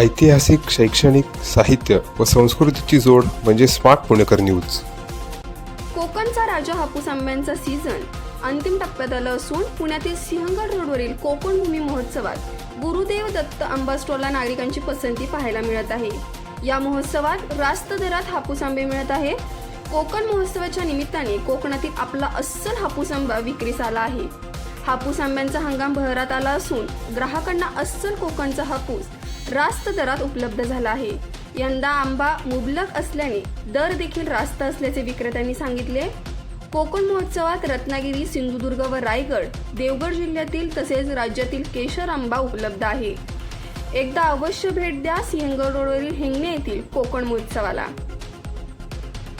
ऐतिहासिक शैक्षणिक साहित्य व संस्कृतीची जोड म्हणजे स्मार्ट पुणेकर न्यूज. कोकणचा राजा हापूस आंब्यांचा सीझन अंतिम टप्प्यात आलं असून पुण्यातील सिंहगड रोडवरील कोकण भूमी महोत्सवात गुरुदेव दत्त आंबा स्टॉलला नागरिकांची पसंती पाहायला मिळत आहे. या महोत्सवात रास्त दरात हापूस आंबे मिळत आहे. कोकण महोत्सवाच्या निमित्ताने कोकणातील आपला अस्सल हापूस आंबा विक्रीस आला आहे. हापूस आंब्यांचा हंगाम बहरात आला असून ग्राहकांना अस्सल कोकणचा हापूस रास्त दरात उपलब्ध झाला आहे. यंदा आंबा मुबलक असल्याने दर देखील रास्त असल्याचे विक्रेत्यांनी सांगितले. कोकण महोत्सवात रत्नागिरी सिंधुदुर्ग व रायगड देवगड जिल्ह्यातील तसेच राज्यातील केशर आंबा उपलब्ध आहे. एकदा अवश्य भेट द्या सिंहगड रोडवरील हिंगणे येथील कोकण महोत्सवाला.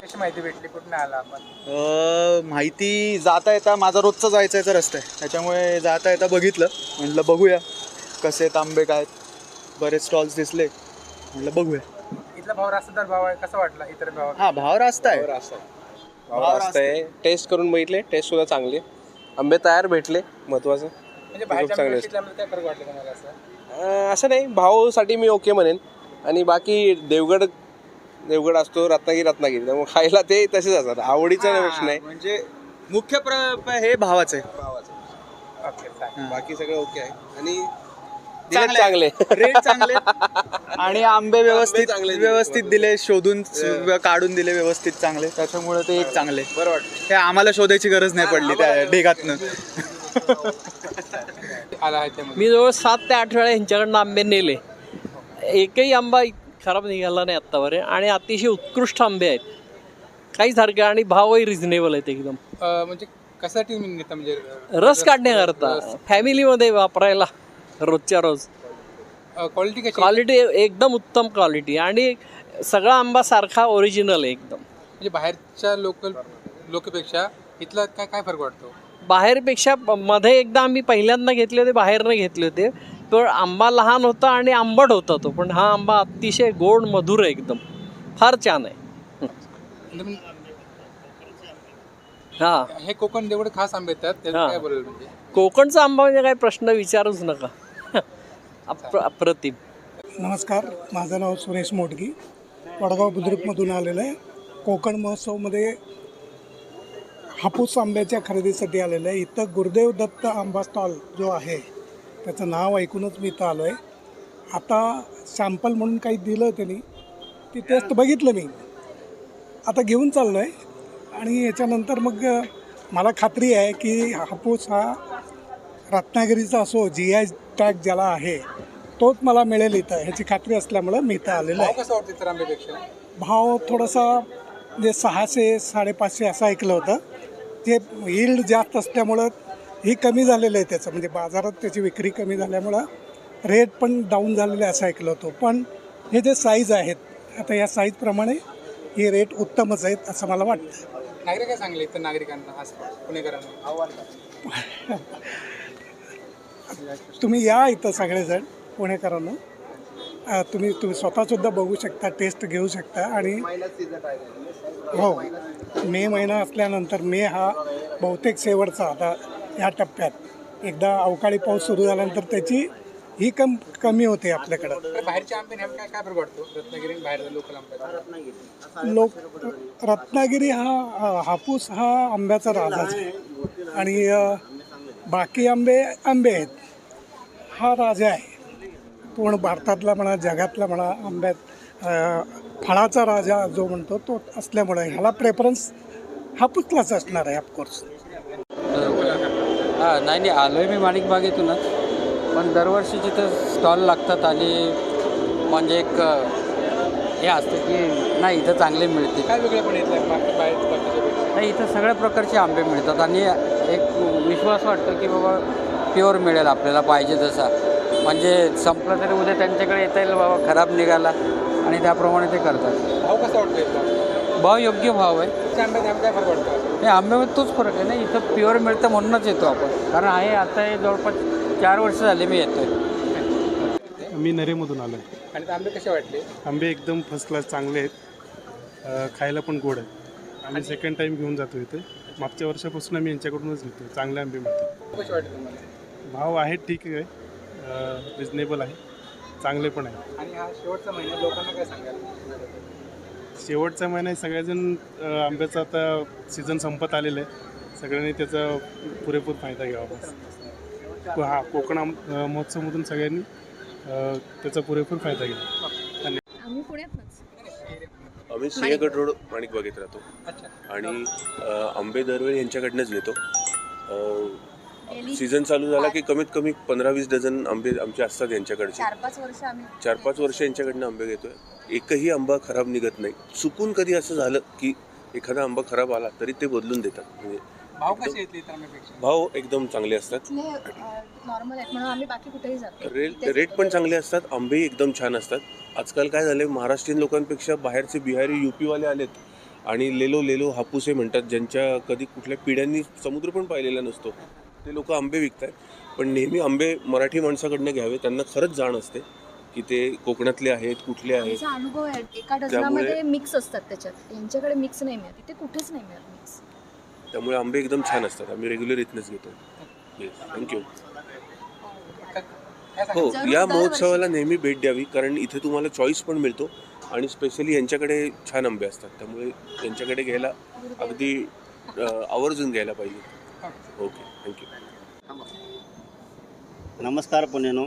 कशी माहिती भेटली? कुठून आला आपण अ, माहिती जाता येता माझा रोजचा जायचा याचा रस्ता आहे. त्याच्यामुळे जाता येता बघितलं. म्हटलं बघूया कसे आहेत आंबे काय आहेत. बरेच स्टॉल्स दिसले. म्हटलं बघूया. इथला भाव रास्तदार भाव आहे कसं वाटला इतर भाव हा भाव रास्ता आहे. भाव रास्त आहे. टेस्ट करून बघितले टेस्ट सुद्धा चांगली आहे. आंबे तयार भेटले महत्वाचं. म्हणजे बाहेरच्या चांगले मार्केटला काय फरक वाटलं तुम्हाला असं? अं, असं नाही भावासाठी मी ओके म्हणेन. आणि बाकी देवगड देवगड असतो रत्नागिरी रत्नागिरी. त्यामुळे खायला ते तसेच असतात. आवडीचा प्रश्न आहे. म्हणजे मुख्य प्र हे भावाचं आहे. ओके चालेल. बाकी सगळं ओके आहे. आणि दिले चांगले. रेट चांगले आणि आंबे व्यवस्थित चांगले दिले. व्यवस्थित दिले शोधून काढून दिले व्यवस्थित चांगले. त्याच्यामुळे ते एक चांगले. बरं वाटतं हे आम्हाला शोधायची गरज नाही पडली त्या ढेगातनं. आला आहे त्यामध्ये मी जवळ सात ते आठ वेळा ह्यांच्याकडनं आंबे नेले. एकही आंबा खराब निघाला नाही आत्तापर्यंत आणि अतिशय उत्कृष्ट आंबे आहेत. काहीच हरकत आणि भावही रिझनेबल आहेत एकदम. अं, म्हणजे कशासाठी नेता म्हणजे रस काढण्याकरता. फॅमिलीमध्ये वापरायला. रोजच्या रोज. क्वालिटी कशी? क्वालिटी एकदम उत्तम क्वालिटी आणि सगळा आंबा सारखा ओरिजिनल आहे एकदम. म्हणजे बाहेरच्या लोकल लोकपेक्षा इथला काय काय फरक वाटतो? बाहेरपेक्षा मध्ये एकदा आम्ही पहिल्यांदा घेतले होते बाहेरनं घेतले होते. पण आंबा लहान होता आणि आंबट होता तो पण हा आंबा अतिशय गोड मधुर आहे एकदम. फार छान आहे. हा. हे कोकण जेवढे खास आंबे येतात हा. काय म्हणजे? कोकणचा आंबा म्हणजे काही प्रश्न विचारूच नका. अप्र अप्रतिम. नमस्कार माझं नाव सुरेश मोटगी. वडगाव बुद्रुकमधून आलेलं आहे. कोकण महोत्सवमध्ये हापूस आंब्याच्या खरेदीसाठी आलेलं आहे. इथं गुरुदेव दत्त आंबा स्टॉल जो आहे त्याचं नाव ऐकूनच मी इथं आलो आहे आता सॅम्पल म्हणून काही दिलं त्यांनी ती टेस्ट बघितलं मी. आता घेऊन चाललो आहे आणि याच्यानंतर मग मला खात्री आहे की हापूस हा रत्नागिरीचा असो जी आय टॅग ज्याला आहे तोच मला मिळेल इथं. ह्याची खात्री असल्यामुळं मी इथं आलेलो भाव आहे कसं वाटतं इतर आंब्यापेक्षा भाव थोडासा म्हणजे सहाशे साडेपाचशे असं ऐकलं होतं. जे यील्ड जास्त असल्यामुळं ही कमी झालेलं आहे त्याचं. म्हणजे बाजारात त्याची विक्री कमी झाल्यामुळं रेट पण डाऊन झालेले असं ऐकलं होतं. पण हे जे साईज आहेत आता या साईजप्रमाणे हे रेट उत्तमच आहेत असं मला वाटतं. नागरिक काय सांगले इतर नागरिकांना? पुणेकरांना. आव्हान तुम्ही या इथं सगळेजण पुणेकरांना. तुम्ही तुम्ही स्वतःसुद्धा बघू शकता टेस्ट घेऊ शकता आणि हो मे महिना असल्यानंतर मे हा बहुतेक शेवटचा आता ह्या टप्प्यात. एकदा अवकाळी पाऊस सुरू झाल्यानंतर त्याची ही कम कमी होते आपल्याकडं. लोक रत्नागिरी हा हापूस हा आंब्याचा राजाच आहे. आणि बाकी आंबे आंबे आहेत. हा राजा आहे. पूर्ण भारतातला म्हणा जगातला म्हणा आंब्यात फळाचा राजा जो म्हणतो तो असल्यामुळे ह्याला प्रेफरन्स हापूसलाच असणार आहे ऑफकोर्स हां नाही नाही आलो आहे मी माणिक बागेतूनच पण दरवर्षी जिथं स्टॉल लागतात आणि म्हणजे एक हे असतं की नाही इथं चांगले मिळते काय वेगळे पण येतात बाकी बाहेर बाकीच्यापेक्षा नाही इथं सगळ्या प्रकारचे आंबे मिळतात आणि एक विश्वास वाटतो की बाबा प्युअर मिळेल आपल्याला पाहिजे तसा म्हणजे संपलं तरी उद्या त्यांच्याकडे येता येईल बाबा खराब निघाला. आणि त्याप्रमाणे ते करतात. भाव कसा वाटतो भाव योग्य भाव आहे. नाही आंब्यामध्ये तोच फरक आहे ना इथं प्युअर मिळतं म्हणूनच येतो आपण. कारण आहे आता हे जवळपास चार वर्ष झाले मी येतोय. मी नरेमधून आलो आहे आणि ते आंबे कसे वाटले? आंबे एकदम फर्स्ट क्लास चांगले आहेत. खायला पण गोड आहेत. आम्ही सेकंड टाईम घेऊन जातो इथे. मागच्या वर्षापासून आम्ही यांच्याकडूनच घेतो चांगले आंबे मिळतात. कसे वाटले तुम्हाला? भाव आहेत ठीक आहे रिजनेबल आहे चांगले पण आहेत आणि हा शेवटचा महिना लोकांना काय सांगाल? शेवटचा महिना आहे सगळेजण आंब्याचा आता सीझन संपत आलेलं आहे. सगळ्यांनी त्याचा पुरेपूर फायदा घ्यावा बस. को- हा कोकण महोत्सवमधून सगळ्यांनी त्याचा पुरेपूर फायदा घ्यावा. आम्ही पुण्यातच आम्ही सिंहगड रोड माणिकबागेत राहतो. आणि आंबे दरवेळी यांच्याकडनंच घेतो सीझन चालू झाला की कमीत कमी पंधरा वीस डझन आंबे आमचे असतात यांच्याकडचे. चार पाच वर्ष आम्ही चार पाच वर्ष यांच्याकडनं आंबे घेतोय. एकही आंबा खराब निघत नाही. चुकून कधी असं झालं की एखादा आंबा खराब आला तरी ते बदलून देतात. म्हणजे भाव कसे आंब्यापेक्षा भाव एकदम चांगले असतात. नॉर्मल आहेत म्हणून आम्ही बाकी कुठेही जातो रेट रेट पण चांगले असतात. आंबेही एकदम छान असतात. आजकाल काय झाले महाराष्ट्रीयन लोकांपेक्षा बाहेरचे बिहारी युपीवाले आलेत आणि लेलो लेलो हापूसे म्हणतात ज्यांच्या कधी कुठल्या पिढ्यांनी समुद्र पण पाहिलेला नसतो. ते लोक आंबे विकतात पण नेहमी आंबे मराठी माणसाकडनं घ्यावे त्यांना खरंच जाण असते की ते कोकणातले आहेत कुठले आहेत. आमचा अनुभव आहे. एका डझनामध्ये मिक्स असतात त्याच्यात. यांच्याकडे मिक्स नाही मिळत. इथे कुठेच नाही मिळत मिक्स त्यामुळे आंबे एकदम छान असतात. आम्ही रेग्युलर इथनंच घेतो. थँक्यू हो या. महोत्सवाला नेहमी भेट द्यावी कारण इथे तुम्हाला चॉईस पण मिळतो आणि स्पेशली यांच्याकडे छान आंबे असतात. त्यामुळे यांच्याकडे घ्यायला अगदी आवर्जून घ्यायला पाहिजे. ओके थँक्यू नमस्कार पुणेनो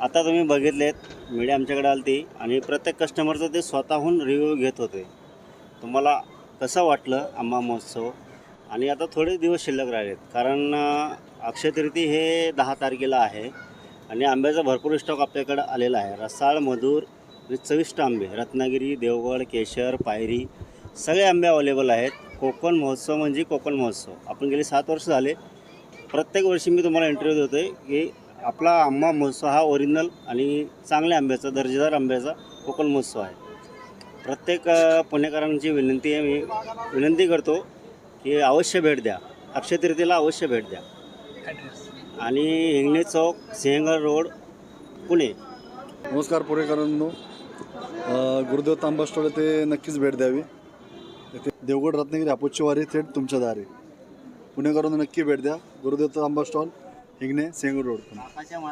आता तुम्ही बघितलेत मीडिया आमच्याकडे आलती आणि प्रत्येक कस्टमरचं ते स्वतःहून रिव्ह्यू घेत होते. तुम्हाला कसं वाटलं आंबा महोत्सव? आणि आता थोडे दिवस शिल्लक राहिलेत. कारण अक्षय तृती हे दहा तारखेला आहे आणि आंब्याचा भरपूर स्टॉक आपल्याकडं आलेला आहे. रसाळ मधुर आणि चविष्ट आंबे रत्नागिरी देवगड केशर पायरी सगळे आंबे अवेलेबल आहेत. कोकण महोत्सव म्हणजे कोकण महोत्सव. आपण गेले सात वर्ष झाले. प्रत्येक वर्षी मी तुम्हाला इंटरव्ह्यू देतो आहे की आपला आंबा महोत्सव हा ओरिजिनल आणि चांगल्या आंब्याचा दर्जेदार आंब्याचा कोकण महोत्सव आहे. प्रत्येक पुणेकरांची विनंती आहे. मी विनंती करतो की अवश्य भेट द्या. अक्षय तृतीयेला अवश्य भेट द्या. आणि हिंगणे चौक सिंहगड रोड पुणे. नमस्कार पुणेकरांनो. गुरुदेव तांबा स्टॉल ते नक्कीच भेट द्यावी. इथे देवगड रत्नागिरी हापूसची वारी थेट तुमच्या दारी. पुणेकरांनो नक्की भेट द्या. Gurudev Tamba stall Hingne Sinhagad road. Pune